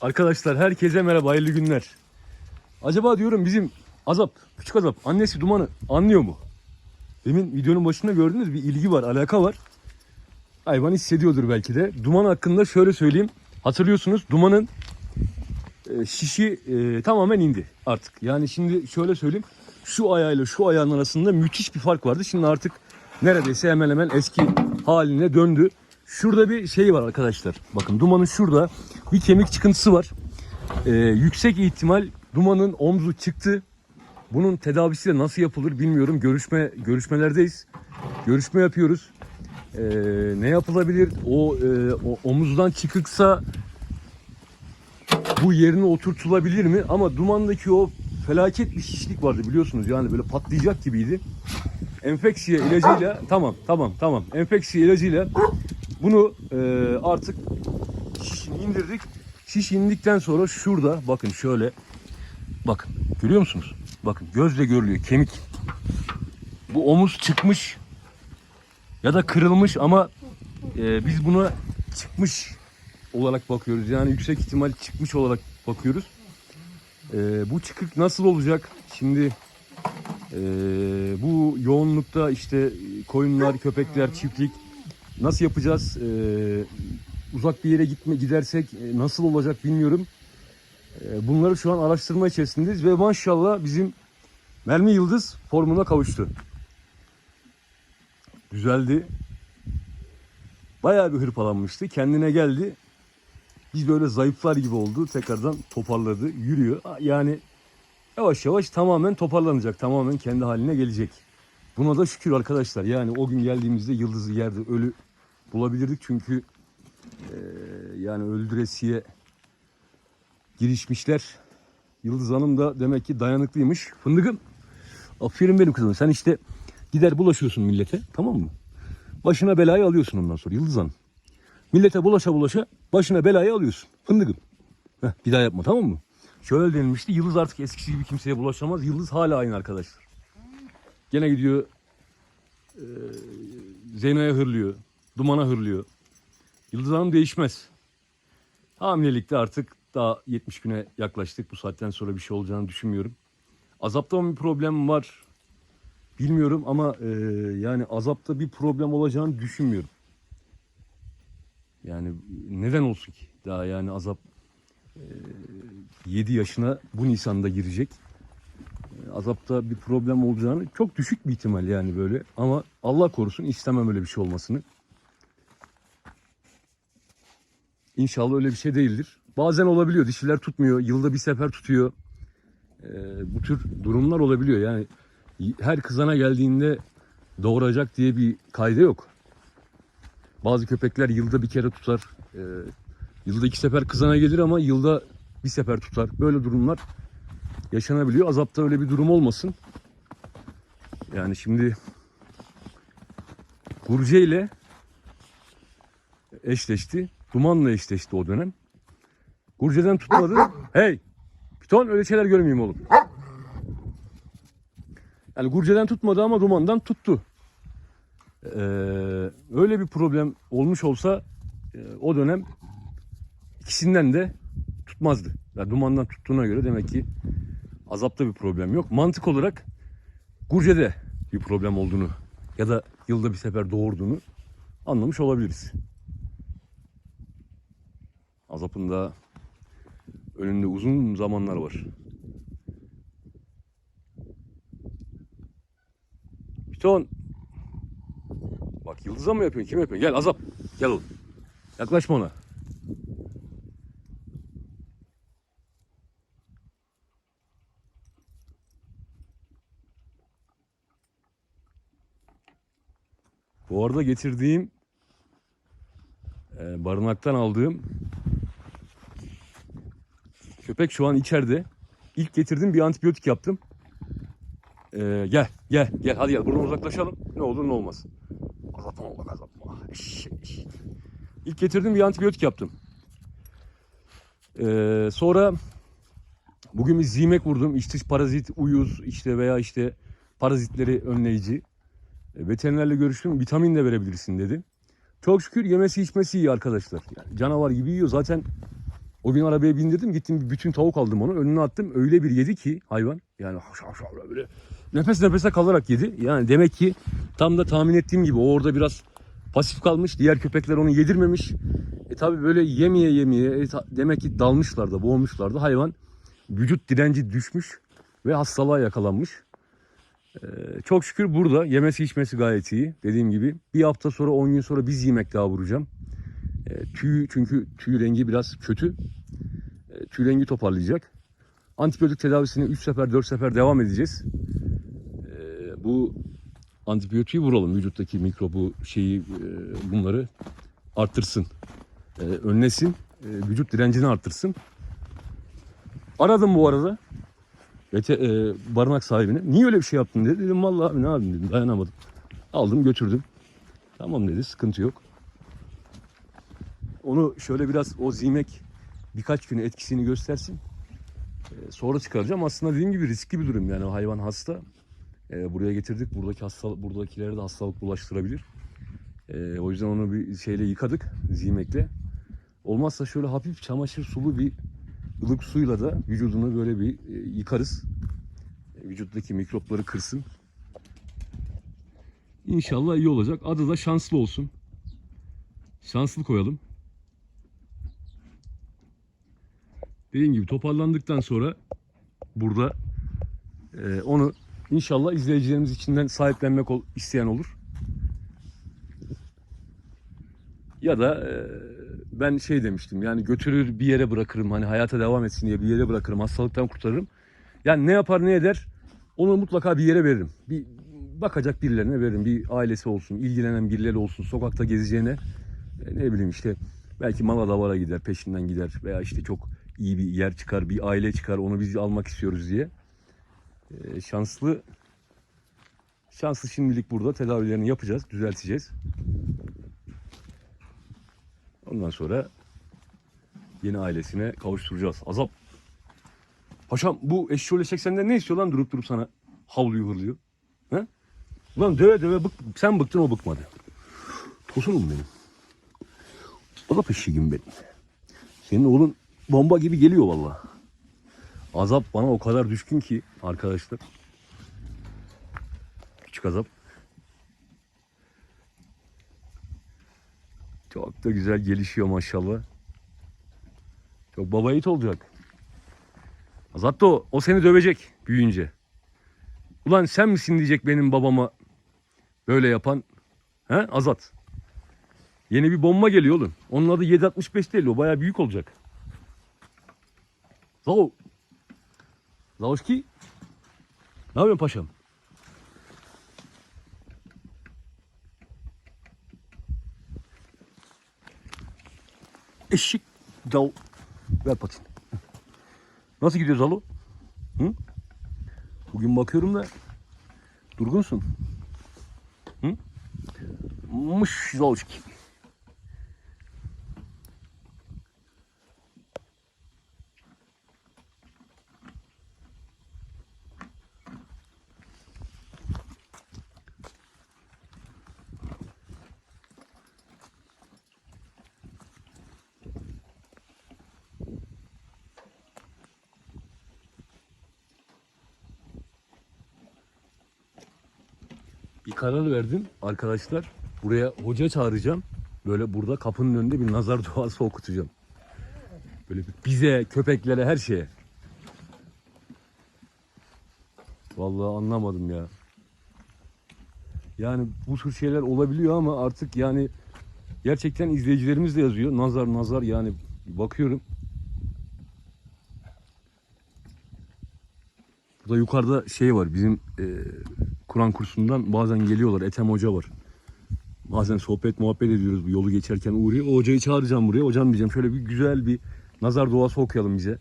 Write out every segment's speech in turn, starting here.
Arkadaşlar herkese merhaba, hayırlı günler. Acaba diyorum bizim Azap, küçük Azap, annesi Duman'ı anlıyor mu? Demin videonun başında gördünüz bir ilgi var, alaka var. Hayvan hissediyordur belki de. Duman hakkında şöyle söyleyeyim. Hatırlıyorsunuz Duman'ın e, şişi e, tamamen indi artık. Yani şimdi şöyle söyleyeyim. Şu ayağıyla şu ayağın arasında müthiş bir fark vardı. Şimdi artık neredeyse hemen hemen eski haline döndü. Şurada bir şey var arkadaşlar. Bakın Duman'ın şurada bir kemik çıkıntısı var. E, yüksek ihtimal Duman'ın omzu çıktı. Bunun tedavisi de nasıl yapılır bilmiyorum. Görüşme görüşmelerdeyiz. Görüşme yapıyoruz. Ee, ne yapılabilir? O, e, o omuzdan çıkıksa bu yerine oturtulabilir mi? Ama dumandaki o felaket bir şişlik vardı biliyorsunuz. Yani böyle patlayacak gibiydi. Enfeksiye ilacıyla tamam tamam tamam. Enfeksiye ilacıyla bunu e, artık şişini indirdik. Şiş indikten sonra şurada bakın şöyle bakın görüyor musunuz? Bakın gözle görülüyor kemik. Bu omuz çıkmış ya da kırılmış ama e, biz buna çıkmış olarak bakıyoruz. Yani yüksek ihtimal çıkmış olarak bakıyoruz. E, bu çıkık nasıl olacak? Şimdi e, bu yoğunlukta işte koyunlar, köpekler, çiftlik nasıl yapacağız? E, uzak bir yere gitme gidersek e, nasıl olacak bilmiyorum. E, bunları şu an araştırma içerisindeyiz ve maşallah bizim Mermi Yıldız formuna kavuştu. Güzeldi. Bayağı bir hırpalanmıştı. Kendine geldi. Biz böyle zayıflar gibi oldu. Tekrardan toparladı. Yürüyor. Yani yavaş yavaş tamamen toparlanacak. Tamamen kendi haline gelecek. Buna da şükür arkadaşlar. Yani o gün geldiğimizde Yıldız'ı yerde ölü bulabilirdik. Çünkü eee, yani öldüresiye girişmişler. Yıldız Hanım da demek ki dayanıklıymış. Fındıkım. Aferin benim kızım. Sen işte gider bulaşıyorsun millete. Tamam mı? Başına belayı alıyorsun ondan sonra Yıldız Hanım. Millete bulaşa bulaşa başına belayı alıyorsun. Fındıkım. Heh, bir daha yapma tamam mı? Şöyle denilmişti. Yıldız artık eskisi gibi kimseye bulaşamaz. Yıldız hala aynı arkadaşlar. Gene gidiyor e, Zeyno'ya hırlıyor. Duman'a hırlıyor. Yıldız Hanım değişmez. Hamilelikte artık daha 70 güne yaklaştık. Bu saatten sonra bir şey olacağını düşünmüyorum. Azapta mı bir problem var bilmiyorum ama e, yani azapta bir problem olacağını düşünmüyorum. Yani neden olsun ki? Daha yani azap e, 7 yaşına bu Nisan'da girecek. E, azapta bir problem olacağını çok düşük bir ihtimal yani böyle. Ama Allah korusun istemem öyle bir şey olmasını. İnşallah öyle bir şey değildir. Bazen olabiliyor. Dişiler tutmuyor. Yılda bir sefer tutuyor. Ee, bu tür durumlar olabiliyor. Yani her kızana geldiğinde doğuracak diye bir kayda yok. Bazı köpekler yılda bir kere tutar. Ee, yılda iki sefer kızana gelir ama yılda bir sefer tutar. Böyle durumlar yaşanabiliyor. Azapta öyle bir durum olmasın. Yani şimdi Gurce ile eşleşti. Dumanla eşleşti o dönem. Gurce'den tutmadı. Hey! Piton öyle şeyler görmeyeyim oğlum. Yani Gurce'den tutmadı ama Duman'dan tuttu. Ee, öyle bir problem olmuş olsa e, o dönem ikisinden de tutmazdı. Yani Duman'dan tuttuğuna göre demek ki azapta bir problem yok. Mantık olarak Gurce'de bir problem olduğunu ya da yılda bir sefer doğurduğunu anlamış olabiliriz. Azap'ın da önünde uzun zamanlar var. Piton. Bak Yıldız'a mı yapıyorsun? Kim yapıyor? Gel Azap. Gel oğlum. Yaklaşma ona. Bu arada getirdiğim e, barınaktan aldığım köpek şu an içeride. İlk getirdim bir antibiyotik yaptım. Ee, gel gel gel hadi gel buradan uzaklaşalım. Ne olur ne olmaz. Azaltma Allah eşek. İlk getirdim bir antibiyotik yaptım. Ee, sonra bugün bir zimek vurdum. Dış parazit, uyuz işte veya işte parazitleri önleyici. E, veterinerle görüştüm. Vitamin de verebilirsin dedi. Çok şükür yemesi içmesi iyi arkadaşlar. Yani canavar gibi yiyor. Zaten O gün arabaya bindirdim gittim bütün tavuk aldım onu önüne attım öyle bir yedi ki hayvan yani haş haş haş böyle nefes nefese kalarak yedi. Yani demek ki tam da tahmin ettiğim gibi o orada biraz pasif kalmış diğer köpekler onu yedirmemiş. E tabi böyle yemeye yemeye e, demek ki dalmışlar da boğulmuşlar da hayvan vücut direnci düşmüş ve hastalığa yakalanmış. Ee, çok şükür burada yemesi içmesi gayet iyi. Dediğim gibi bir hafta sonra 10 gün sonra biz yemek daha vuracağım. Ee, tüy çünkü tüy rengi biraz kötü. Ee, tüy rengi toparlayacak. Antibiyotik tedavisine 3 sefer 4 sefer devam edeceğiz. Ee, bu antibiyotiği vuralım vücuttaki mikrobu şeyi e, bunları arttırsın. Önlesin. e, vücut direncini arttırsın. Aradım bu arada. Vete, e, barınak sahibine. Niye öyle bir şey yaptın dedi. Dedim vallahi abi ne yapayım dedim. Dayanamadım. Aldım götürdüm. Tamam dedi sıkıntı yok. Onu şöyle biraz o zimek birkaç gün etkisini göstersin. E, sonra çıkaracağım. Aslında dediğim gibi riskli bir durum yani hayvan hasta. E, buraya getirdik. Buradaki hastalık, buradakilere de hastalık bulaştırabilir. E, o yüzden onu bir şeyle yıkadık zimekle. Olmazsa şöyle hafif çamaşır sulu bir ılık suyla da vücudunu böyle bir e, yıkarız. E, Vücuttaki mikropları kırsın. İnşallah iyi olacak. Adı da şanslı olsun. Şanslı koyalım. Dediğim gibi toparlandıktan sonra burada e, onu inşallah izleyicilerimiz içinden sahiplenmek ol- isteyen olur. Ya da e, ben şey demiştim yani götürür bir yere bırakırım hani hayata devam etsin diye bir yere bırakırım hastalıktan kurtarırım. Yani ne yapar ne eder onu mutlaka bir yere veririm. Bir bakacak birilerine veririm. Bir ailesi olsun, ilgilenen birileri olsun, sokakta gezeceğine e, ne bileyim işte belki mala davara gider, peşinden gider veya işte çok iyi bir yer çıkar, bir aile çıkar onu biz almak istiyoruz diye. E, şanslı şanslı şimdilik burada tedavilerini yapacağız, düzelteceğiz. Ondan sonra yeni ailesine kavuşturacağız. Azap. Paşam bu eşşoğlu eşek senden ne istiyor lan durup durup sana havluyu hırlıyor? He? Ulan döve döve bık, sen bıktın o bıkmadı. Tosunum benim. Azap eşeğim benim. Senin oğlun bomba gibi geliyor vallahi. Azap bana o kadar düşkün ki arkadaşlar. Küçük azap. Çok da güzel gelişiyor maşallah. Çok baba yiğit olacak. Azat da o, o seni dövecek büyüyünce. Ulan sen misin diyecek benim babama böyle yapan. He Azat. Yeni bir bomba geliyor oğlum. Onun adı 765 değil o baya büyük olacak. Zao. Zaoşki. Ne yapıyorsun paşam? Eşik. Dal. Ver patini. Nasıl gidiyor Zalo? Hı? Bugün bakıyorum da durgunsun. Hı? Mış Zaloşki. Bir karar verdim arkadaşlar. Buraya hoca çağıracağım. Böyle burada kapının önünde bir nazar duası okutacağım. Böyle bize, köpeklere, her şeye. Vallahi anlamadım ya. Yani bu tür şeyler olabiliyor ama artık yani gerçekten izleyicilerimiz de yazıyor. Nazar nazar yani bakıyorum. Burada yukarıda şey var bizim e, Kur'an kursundan bazen geliyorlar. Ethem Hoca var. Bazen sohbet muhabbet ediyoruz bu yolu geçerken uğruyor. O hocayı çağıracağım buraya. Hocam diyeceğim şöyle bir güzel bir nazar duası okuyalım bize.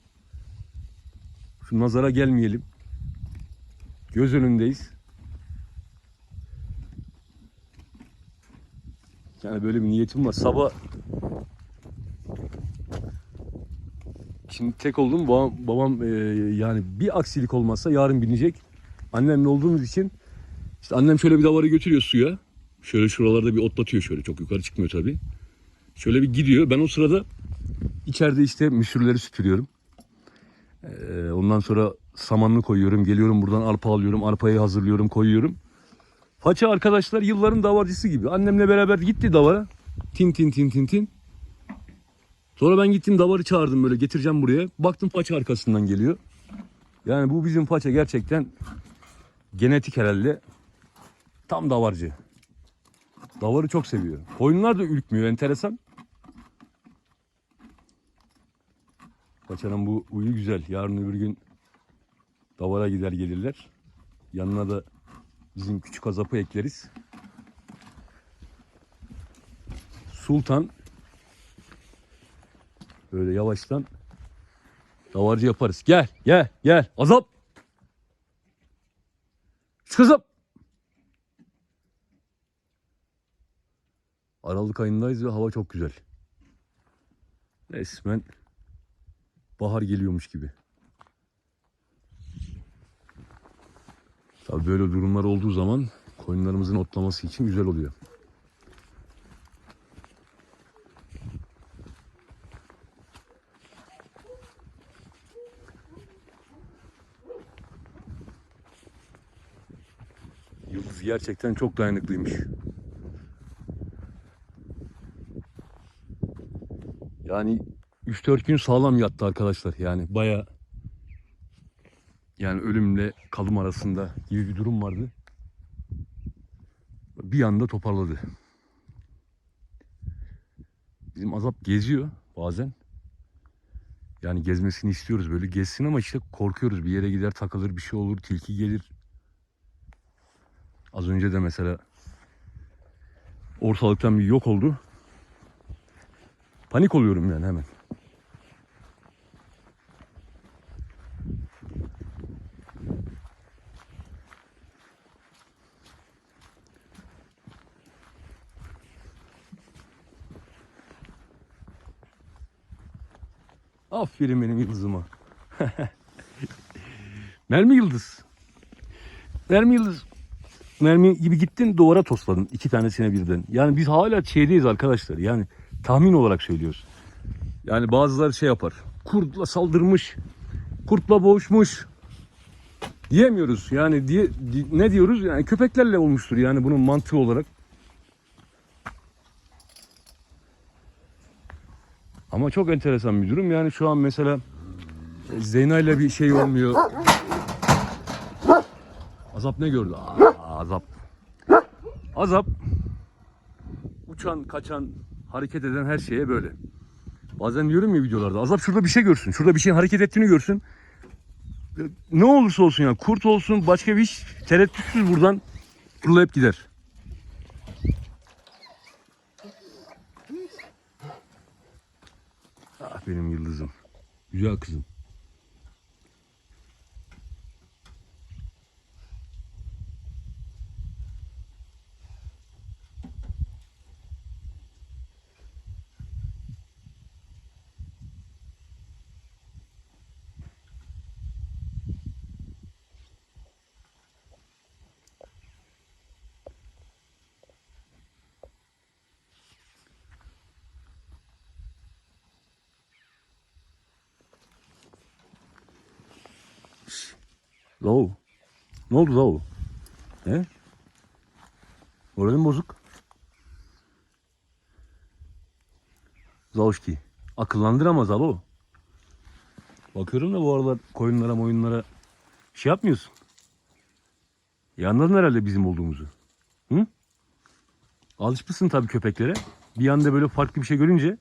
Şu nazara gelmeyelim. Göz önündeyiz. Yani böyle bir niyetim var. Sabah Şimdi tek oldum. Babam, babam e, yani bir aksilik olmazsa yarın binecek. Annemle olduğumuz için işte annem şöyle bir davarı götürüyor suya. Şöyle şuralarda bir otlatıyor şöyle. Çok yukarı çıkmıyor tabii. Şöyle bir gidiyor. Ben o sırada İçeride işte müsürleri süpürüyorum. Ee, ondan sonra samanını koyuyorum. Geliyorum buradan arpa alıyorum. Arpayı hazırlıyorum, koyuyorum. Faça arkadaşlar yılların davarcısı gibi. Annemle beraber gitti davara. Tin tin tin tin tin. Sonra ben gittim davarı çağırdım böyle getireceğim buraya. Baktım paça arkasından geliyor. Yani bu bizim paça gerçekten genetik herhalde. Tam davarcı. Davarı çok seviyor. Koyunlar da ürkmüyor enteresan. Paçanın bu uyu güzel. Yarın öbür gün davara gider gelirler. Yanına da bizim küçük azapı ekleriz. Sultan böyle yavaştan davarcı yaparız. Gel gel gel azap. Şu kızım. Aralık ayındayız ve hava çok güzel. Resmen bahar geliyormuş gibi. Tabii böyle durumlar olduğu zaman koyunlarımızın otlaması için güzel oluyor. Yıldız gerçekten çok dayanıklıymış. Yani 3-4 gün sağlam yattı arkadaşlar. Yani baya yani ölümle kalım arasında gibi bir durum vardı. Bir anda toparladı. Bizim azap geziyor bazen. Yani gezmesini istiyoruz böyle gezsin ama işte korkuyoruz. Bir yere gider takılır bir şey olur tilki gelir. Az önce de mesela ortalıktan bir yok oldu. Panik oluyorum yani hemen. Aferin benim yıldızıma. Mermi yıldız. Mermi yıldız. Mermi gibi gittin duvara tosladın iki tanesine birden. Yani biz hala şeydeyiz arkadaşlar. Yani tahmin olarak söylüyoruz. Yani bazıları şey yapar. Kurtla saldırmış. Kurtla boğuşmuş. Diyemiyoruz. Yani diye, di- ne diyoruz? Yani köpeklerle olmuştur yani bunun mantığı olarak. Ama çok enteresan bir durum. Yani şu an mesela e, Zeyna ile bir şey olmuyor. Azap ne gördü? Aa, azap. Azap uçan, kaçan, hareket eden her şeye böyle. Bazen diyorum ya videolarda azap şurada bir şey görsün. Şurada bir şeyin hareket ettiğini görsün. Ne olursa olsun yani kurt olsun başka bir iş tereddütsüz buradan fırlayıp gider. Ah benim yıldızım. Güzel kızım. Ne oldu Zavu? He? Moralin bozuk. Zavuşki. Akıllandır ama Zavu. Bakıyorum da bu aralar koyunlara moyunlara şey yapmıyorsun. Anladın herhalde bizim olduğumuzu. Hı? Alışmışsın tabii köpeklere. Bir anda böyle farklı bir şey görünce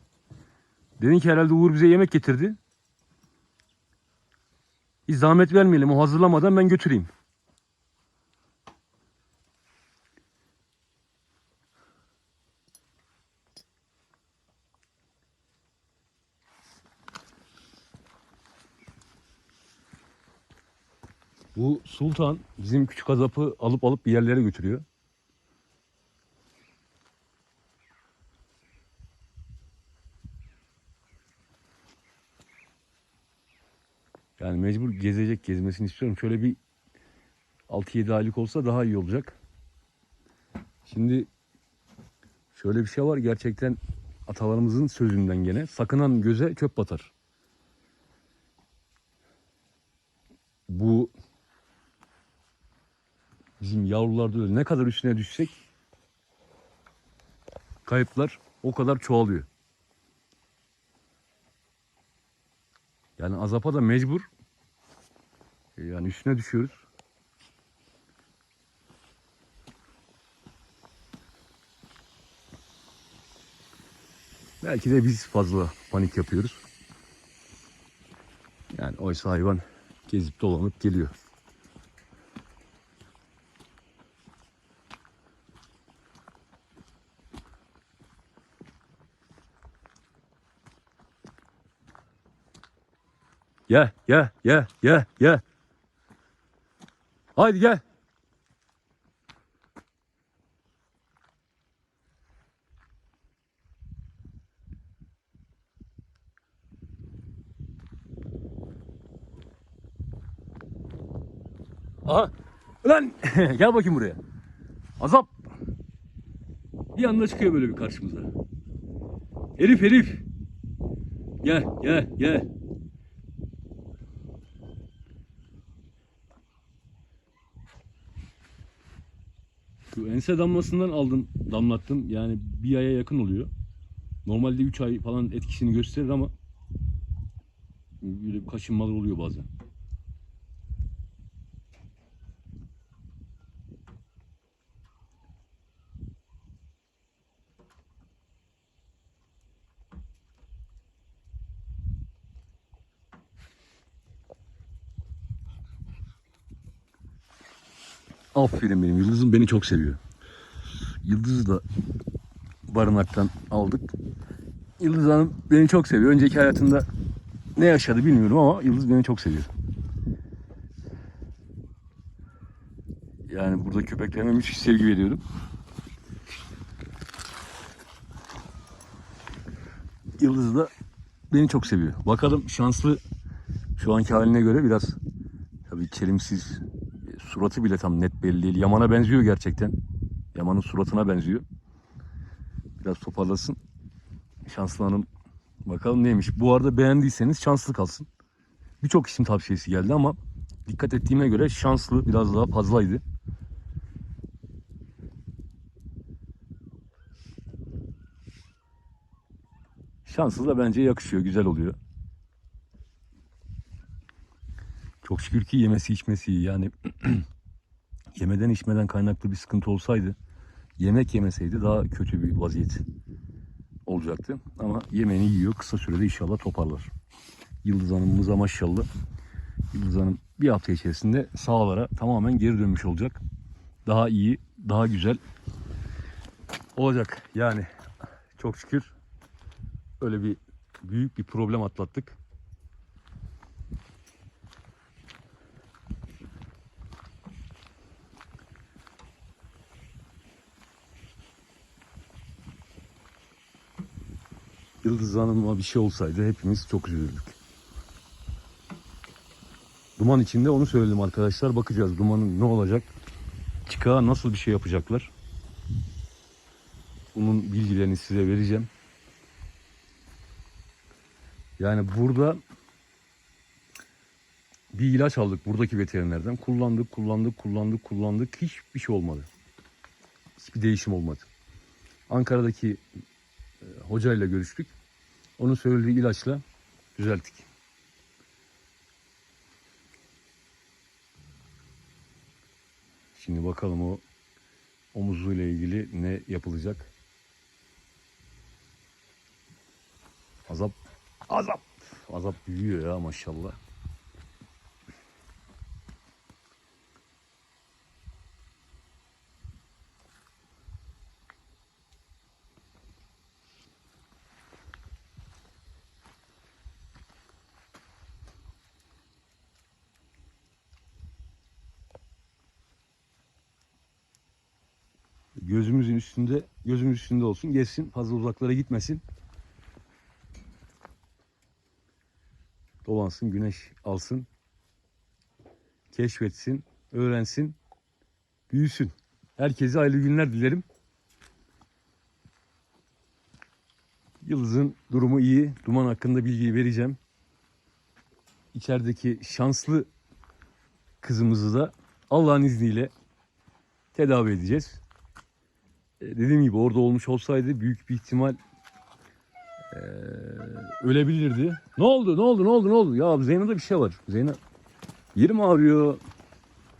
dedin ki herhalde Uğur bize yemek getirdi. Hiç zahmet vermeyelim. O hazırlamadan ben götüreyim. Bu sultan bizim küçük azapı alıp alıp bir yerlere götürüyor. Yani mecbur gezecek, gezmesini istiyorum. Şöyle bir 6-7 aylık olsa daha iyi olacak. Şimdi şöyle bir şey var gerçekten Atalarımızın sözünden gene sakınan göze çöp batar. Bu bizim yavrularda öyle ne kadar üstüne düşsek kayıplar o kadar çoğalıyor. Yani azapa da mecbur. E, Yani üstüne düşüyoruz. Belki de biz fazla panik yapıyoruz. Yani oysa hayvan gezip dolanıp geliyor. Gel, gel, gel, gel, gel. Haydi gel. Aha. Ulan gel bakayım buraya. Azap. Bir anda çıkıyor böyle bir karşımıza. Herif herif. Gel gel gel. Ense damlasından aldım, damlattım. Yani bir aya yakın oluyor. Normalde 3 ay falan etkisini gösterir ama böyle kaşınmalar oluyor bazen. Aferin benim. Yıldız'ım beni çok seviyor. Yıldız'ı da barınaktan aldık. Yıldız Hanım beni çok seviyor. Önceki hayatında ne yaşadı bilmiyorum ama Yıldız beni çok seviyor. Yani burada köpeklerime müthiş sevgi veriyorum. Yıldız da beni çok seviyor. Bakalım şanslı şu anki haline göre biraz tabii kelimsiz e, suratı bile tam net belli değil. Yaman'a benziyor gerçekten. Yaman'ın suratına benziyor. Biraz toparlasın. Şanslı bakalım neymiş. Bu arada beğendiyseniz şanslı kalsın. Birçok isim tavsiyesi geldi ama dikkat ettiğime göre şanslı biraz daha fazlaydı. Şanslı da bence yakışıyor, güzel oluyor. Çok şükür ki yemesi içmesi iyi. Yani yemeden içmeden kaynaklı bir sıkıntı olsaydı yemek yemeseydi daha kötü bir vaziyet olacaktı. Ama yemeğini yiyor. Kısa sürede inşallah toparlar. Yıldız Hanım'ımıza maşallah. Yıldız Hanım bir hafta içerisinde sahalara tamamen geri dönmüş olacak. Daha iyi, daha güzel olacak. Yani çok şükür öyle bir büyük bir problem atlattık. Yıldız Hanım'a bir şey olsaydı hepimiz çok üzülürdük. Duman içinde onu söyledim arkadaşlar. Bakacağız dumanın ne olacak. Çıkağa nasıl bir şey yapacaklar. Bunun bilgilerini size vereceğim. Yani burada bir ilaç aldık buradaki veterinerden. Kullandık, kullandık, kullandık, kullandık. Hiçbir şey olmadı. Hiçbir değişim olmadı. Ankara'daki e, hocayla görüştük. Onun söylediği ilaçla düzelttik. Şimdi bakalım o omuzuyla ilgili ne yapılacak. Azap, azap, azap büyüyor ya maşallah. Gözümüzün üstünde, gözümüz üstünde olsun. Geçsin, fazla uzaklara gitmesin. Dolansın, güneş alsın. Keşfetsin, öğrensin, büyüsün. Herkese hayırlı günler dilerim. Yıldız'ın durumu iyi. Duman hakkında bilgiyi vereceğim. İçerideki şanslı kızımızı da Allah'ın izniyle tedavi edeceğiz. E, dediğim gibi orada olmuş olsaydı büyük bir ihtimal e, ölebilirdi. Ne oldu? Ne oldu? Ne oldu? Ne oldu? Ya Zeynep'de bir şey var. Zeynep yerim ağrıyor.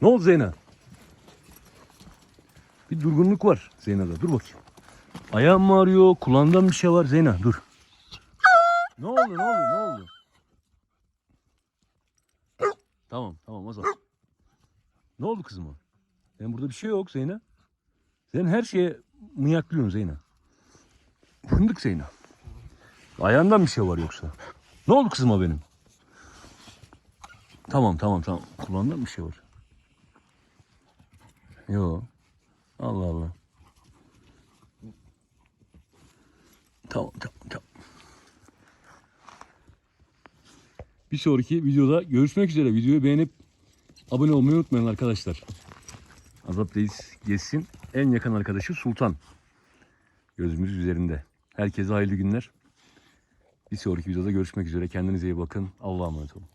Ne oldu Zeynep? Bir durgunluk var Zeynep'de. Dur bakayım. Ayağım mı ağrıyor? Kulağımdan bir şey var. Zeynep dur. Ne oldu? Ne oldu? Ne oldu? Tamam tamam o. Ne oldu kızım o? Benim burada bir şey yok Zeynep. Sen her şeye mıyaklıyorsun Zeynep. Fındık Zeynep. Ayağından bir şey var yoksa. Ne oldu kızıma benim? Tamam tamam tamam. Kulağından bir şey var. Yo. Allah Allah. Tamam tamam tamam. Bir sonraki videoda görüşmek üzere. Videoyu beğenip abone olmayı unutmayın arkadaşlar. Azap Reis geçsin. En yakın arkadaşı Sultan. Gözümüz üzerinde. Herkese hayırlı günler. Bir sonraki videoda görüşmek üzere. Kendinize iyi bakın. Allah'a emanet olun.